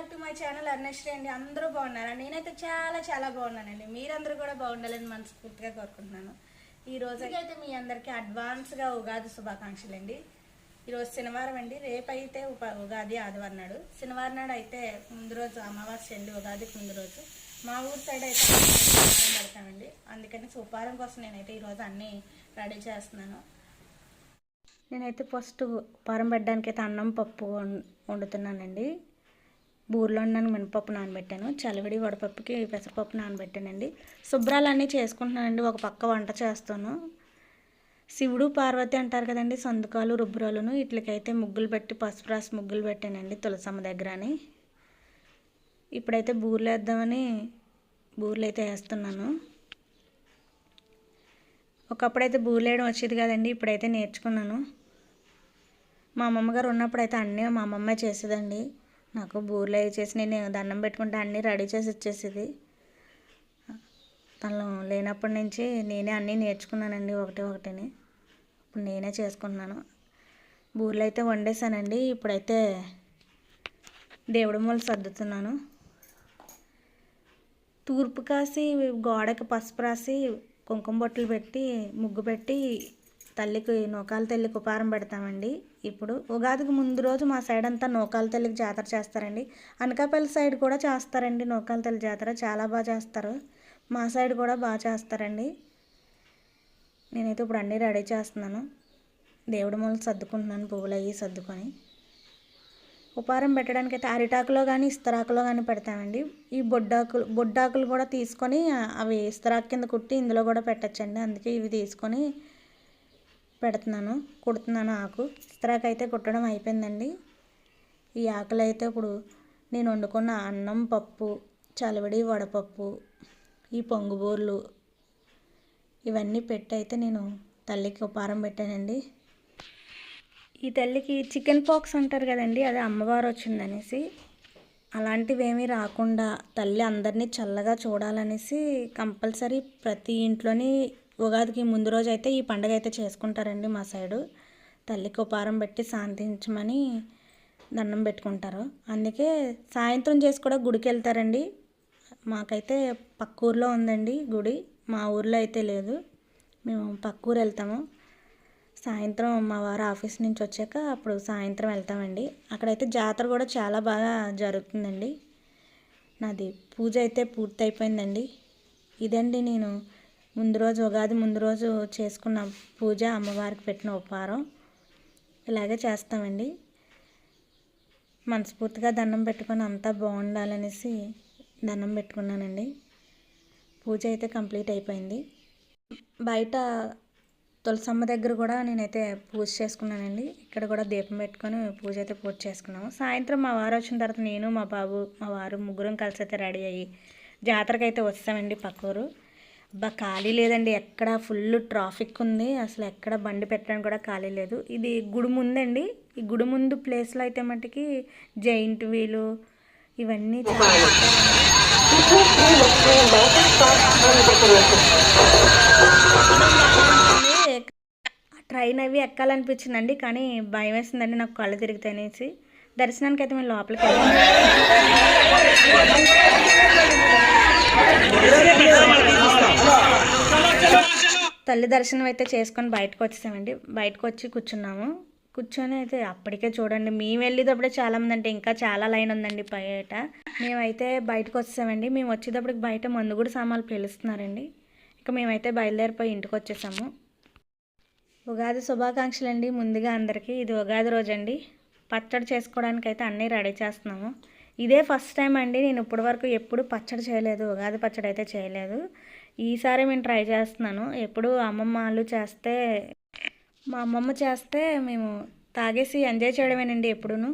Back to my channel Arnasri అండి. అందరూ బాగున్నారా? నేనైతే చాలా చాలా బాగున్నానండి. మీరందరూ కూడా బాగుండాలని మనస్ఫూర్తిగా కోరుకుంటున్నాను. ఈ రోజు అయితే మీ అందరికీ అడ్వాన్స్గా ఉగాది శుభాకాంక్షలు అండి. ఈరోజు శనివారం అండి. రేపైతే ఉప ఉగాది ఆదివారం నాడు. శనివారం నాడు అయితే ముందు రోజు అమావాస్య అండి ఉగాదికి ముందు రోజు. మా ఊరు సైడ్ అయితే పెడతామండి. అందుకని సుపారం కోసం నేనైతే ఈరోజు అన్నీ రెడీ చేస్తున్నాను. నేనైతే ఫస్ట్ పారం పెట్టడానికి అయితే అన్నం పప్పు వండుతున్నానండి. బూర్లో ఉన్నాను మినపప్పు నానబెట్టాను. చలివిడి వడపప్పుకి పెసరపప్పు నానబెట్టానండి. శుభ్రాలన్నీ చేసుకుంటున్నానండి. ఒక పక్క వంట చేస్తాను. శివుడు పార్వతి అంటారు కదండి సందుకాలు రుబ్బురాలును. వీటికైతే ముగ్గులు పెట్టి పసుపు రాసి ముగ్గులు పెట్టానండి తులసమ్మ దగ్గరని. ఇప్పుడైతే బూర్లు వేద్దామని బూర్లు అయితే వేస్తున్నాను. ఒకప్పుడైతే బూర్లు వేయడం వచ్చేది కదండి ఇప్పుడైతే నేర్చుకున్నాను. మా అమ్మమ్మ గారు ఉన్నప్పుడు అయితే అన్నీ మా అమ్మమ్మ చేసేదండి. నాకు బూర్లు అవి చేసి నేను దండం పెట్టుకుంటే అన్నీ రెడీ చేసి ఇచ్చేసేది. తను లేనప్పటి నుంచి నేనే అన్నీ నేర్చుకున్నానండి ఒకటి ఒకటిని. ఇప్పుడు నేనే చేసుకుంటున్నాను. బూర్లు అయితే వండేసానండి. ఇప్పుడైతే దేవుడి మూల సర్దుతున్నాను. తూర్పు కాసి గోడకి పసుపు రాసి కుంకుమ బొట్టలు పెట్టి ముగ్గు పెట్టి తల్లికి నూకాల తల్లికి ఉపారం పెడతామండి. ఇప్పుడు ఉగాదికి ముందు రోజు మా సైడ్ అంతా నూకాల తల్లికి జాతర చేస్తారండి. అనకాపల్లి సైడ్ కూడా చేస్తారండి నూకాల తల్లి జాతర. చాలా బాగా చేస్తారు. మా సైడ్ కూడా బాగా చేస్తారండి. నేనైతే ఇప్పుడు అన్నీ రెడీ చేస్తున్నాను. దేవుడి మూల సర్దుకుంటున్నాను పువ్వులు అవి సర్దుకొని. ఉపారం పెట్టడానికి అయితే అరిటాకులో కానీ ఇస్తరాకులో కానీ పెడతామండి. ఈ బొడ్డాకులు బొడ్డాకులు కూడా తీసుకొని అవి ఇస్తరాకు కింద కుట్టి ఇందులో కూడా పెట్టచ్చండి. అందుకే ఇవి తీసుకొని పెడుతున్నాను. కుడుతున్నాను ఆకు. ఇస్త్రాకు అయితే కుట్టడం అయిపోయిందండి. ఈ ఆకులు అయితే ఇప్పుడు నేను వండుకున్న అన్నం పప్పు చలవడి వడపప్పు ఈ పొంగుబూర్లు ఇవన్నీ పెట్టి అయితే నేను తల్లికి ఉపారం పెట్టానండి. ఈ తల్లికి చికెన్ పాక్స్ అంటారు కదండి అది అమ్మవారు వచ్చిందనేసి. అలాంటివి ఏమీ రాకుండా తల్లి అందరినీ చల్లగా చూడాలనేసి కంపల్సరీ ప్రతి ఇంట్లోని ఉగాదికి ముందు రోజు అయితే ఈ పండుగ అయితే చేసుకుంటారండి మా సైడు. తల్లికి ఉపారం పెట్టి శాంతించమని దండం పెట్టుకుంటారు. అందుకే సాయంత్రం చేసి కూడా గుడికి వెళ్తారండి. మాకైతే పక్క ఊర్లో ఉందండి గుడి. మా ఊర్లో అయితే లేదు. మేము పక్క ఊరు వెళ్తాము. సాయంత్రం మా వారు ఆఫీస్ నుంచి వచ్చాక అప్పుడు సాయంత్రం వెళ్తామండి. అక్కడైతే జాతర కూడా చాలా బాగా జరుగుతుందండి. నాది పూజ అయితే పూర్తి అయిపోయిందండి ఇదండి నేను ముందు రోజు ఉగాది ముందు రోజు చేసుకున్న పూజ అమ్మవారికి పెట్టిన ఉపహారం. ఇలాగే చేస్తామండి. మనస్ఫూర్తిగా దండం పెట్టుకొని అంతా బాగుండాలనేసి దండం పెట్టుకున్నానండి. పూజ అయితే కంప్లీట్ అయిపోయింది. బయట తులసమ్మ దగ్గర కూడా నేనైతే పూజ చేసుకున్నానండి. ఇక్కడ కూడా దీపం పెట్టుకొని పూజ అయితే పూజ చేసుకున్నాము. సాయంత్రం మా వారు వచ్చిన తర్వాత నేను మా బాబు మా వారు ముగ్గురం కలిసి అయితే రెడీ అయ్యి జాతరకైతే అయితే వస్తామండి పక్కూరు అబ్బా ఖాళీ లేదండి. ఎక్కడ ఫుల్ ట్రాఫిక్ ఉంది. అసలు ఎక్కడ బండి పెట్టడానికి కూడా ఖాళీ లేదు. ఇది గుడి ముందండి. ఈ గుడి ముందు ప్లేస్లో అయితే మటుకి జైంట్ వీలు ఇవన్నీ ట్రైన్ అవి ఎక్కాలనిపించిందండి. కానీ భయం వేసిందండి నాకు కళ్ళు తిరుగుతాయి అనేసి దర్శనానికి అయితే మేము లోపలికి వెళ్ళాము తల్లి దర్శనం అయితే చేసుకొని బయటకు వచ్చేసామండి. బయటకు వచ్చి కూర్చున్నాము. కూర్చొని అయితే అప్పటికే చూడండి మేము వెళ్ళేటప్పుడే చాలామంది అంటే ఇంకా చాలా లైన్ ఉందండి బయట. మేమైతే బయటకు వచ్చేసామండి. మేము వచ్చేటప్పటికి బయట మందు కూడా సామాన్లు పిలుస్తున్నారండి. ఇక మేమైతే బయలుదేరిపోయి ఇంటికి వచ్చేసాము. ఉగాది శుభాకాంక్షలు అండి ముందుగా అందరికీ ఇది ఉగాది రోజు అండి పచ్చడి చేసుకోవడానికి అయితే అన్నీ రెడీ చేస్తున్నాము. ఇదే ఫస్ట్ టైం అండి. నేను ఇప్పటి వరకు ఎప్పుడు పచ్చడి చేయలేదు. ఉగాది పచ్చడి అయితే చేయలేదు. ఈసారి నేను ట్రై చేస్తున్నాను. ఎప్పుడు అమ్మమ్మ వాళ్ళు చేస్తే మా అమ్మమ్మ చేస్తే మేము తాగేసి ఎంజాయ్ చేయడమేనండి ఎప్పుడూను.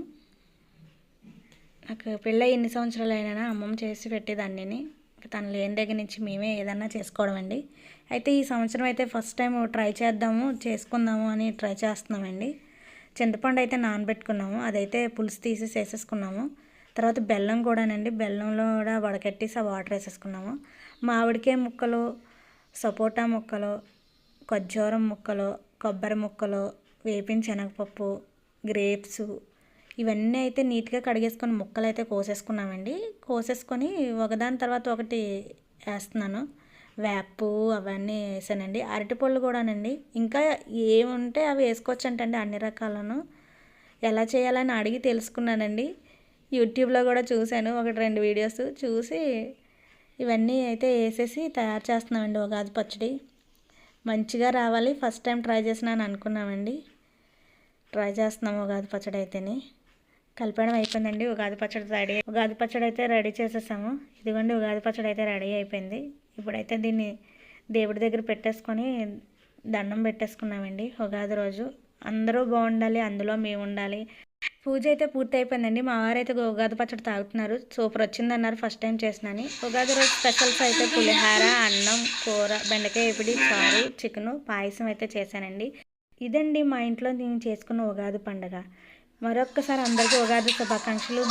నాకు పిల్ల ఎన్ని సంవత్సరాలు అయినా అమ్మమ్మ చేసి పెట్టేదాన్ని తను లేని దగ్గర నుంచి మేమే ఏదన్నా చేసుకోవడం అండి. అయితే ఈ సంవత్సరం అయితే ఫస్ట్ టైం ట్రై చేద్దాము చేసుకుందాము అని ట్రై చేస్తున్నామండి. చింతపండు అయితే నానబెట్టుకున్నాము. అదైతే పులుసు తీసి వేసేసుకున్నాము తర్వాత బెల్లం కూడానండి. బెల్లంలో కూడా వడకట్టేసి ఆ వాటర్ వేసేసుకున్నాము. మామిడికాయ ముక్కలు సపోటా ముక్కలు ఖర్జూరం ముక్కలు కొబ్బరి ముక్కలు వేపిన శనగపప్పు గ్రేప్స్ ఇవన్నీ అయితే నీట్గా కడిగేసుకొని ముక్కలు అయితే కోసేసుకున్నామండి. కోసేసుకొని ఒకదాని తర్వాత ఒకటి వేస్తున్నాను. వేపు అవన్నీ వేసానండి. అరటిపళ్ళు కూడానండి. ఇంకా ఏముంటే అవి వేసుకోవచ్చంటండి అన్ని రకాలను. ఎలా చేయాలని అడిగి తెలుసుకున్నానండి. యూట్యూబ్లో కూడా చూశాను. ఒకటి రెండు వీడియోస్ చూసి ఇవన్నీ అయితే వేసేసి తయారు చేస్తున్నామండి ఉగాది పచ్చడి. మంచిగా రావాలి. ఫస్ట్ టైం ట్రై చేసినాను అనుకున్నామండి. ట్రై చేస్తున్నాము ఉగాది పచ్చడి అయితేనే. కలిపడం అయిపోయిందండి. ఉగాది పచ్చడి రెడీ ఉగాది పచ్చడి అయితే రెడీ చేసేసాము. ఇదిగోండి ఉగాది పచ్చడి అయితే రెడీ అయిపోయింది. ఇప్పుడైతే దీన్ని దేవుడి దగ్గర పెట్టేసుకొని దండం పెట్టేసుకున్నామండి. ఉగాది రోజు. అందరూ బాగుండాలి. అందులో మేము ఉండాలి. పూజ అయితే పూర్తి అయిపోయిందండి మా వారు అయితే ఉగాది పచ్చడి తాగుతున్నారు. సూపర్ వచ్చిందన్నారు. ఫస్ట్ టైం చేసినాని ఉగాది రోజు స్పెషల్స్ అయితే పులిహార అన్నం కూర బెండకాయ ఎపిడి చారు చికెను పాయసం అయితే చేశానండి. ఇదండి మా ఇంట్లో నేను చేసుకున్న ఉగాది పండగ. మరొక్కసారి అందరికీ ఉగాది శుభాకాంక్షలు.